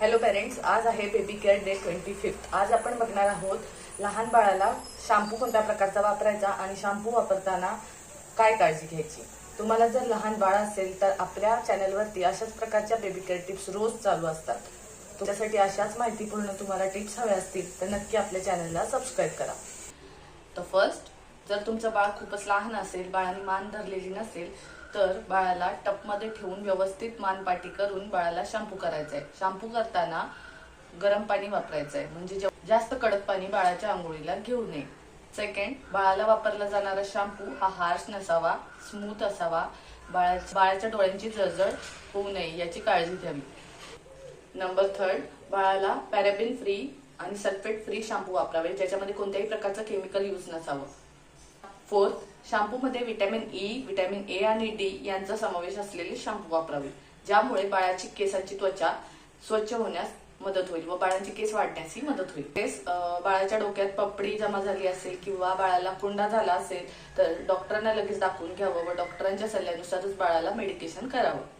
Hello parents आज आहे baby care day twenty fifth आज आपण बघणार आहोत लहान बाळाला शॅम्पू कोणत्या प्रकारचा वापरायचा आणि शॅम्पू वापरताना काय काळजी घ्यायची? तुम्हाला जर लहान बाळ असेल तर आपल्या चॅनलवरती अशाच प्रकारच्या बेबी केअर टिप्स रोज चालू असतात. त्यासाठी अशाच माहितीपूर्ण तुम्हाला टिप्स हव्या असतील तर नक्की आपल्या चॅनलला सबस्क्राईब करा. तर फर्स्ट जर तुमचं बाळ खूपच लहान असेल बाळाने मान धरलेली नसेल तर बाळाला टपमध्ये ठेवून व्यवस्थित मानपाटी करून बाळाला शॅम्पू करायचा आहे शॅम्पू करताना गरम पाणी वापरायचं आहे म्हणजे जास्त कडक पाणी बाळाच्या आंघोळीला घेऊ नये. सेकंड बाळाला वापरला जाणारा शॅम्पू हा हार्श नसावा स्मूथ असावा. बाळा बाळाच्या डोळ्यांची जळजळ होऊ नये याची काळजी घ्यावी. नंबर थर्ड बाळाला पॅराबिन फ्री आणि सल्फेट फ्री शॅम्पू वापरावे ज्याच्यामध्ये कोणत्याही प्रकारचं केमिकल यूज नसावं. फोर्थ शॅम्पूमध्ये व्हिटॅमिन ई व्हिटॅमिन ए आणि डी यांचा समावेश असलेले शॅम्पू वापरावे. ज्यामुळे बाळाची केसांची त्वचा स्वच्छ होण्यास मदत होईल व बाळांचे केस वाढण्यासही मदत होईल. केस बाळाच्या डोक्यात पपडी जमा झाली असेल किंवा बाळाला कुंडा झाला असेल तर डॉक्टरांना लगेच दाखवून घ्यावं व डॉक्टरांच्या सल्ल्यानुसारच बाळाला मेडिकेशन करावं.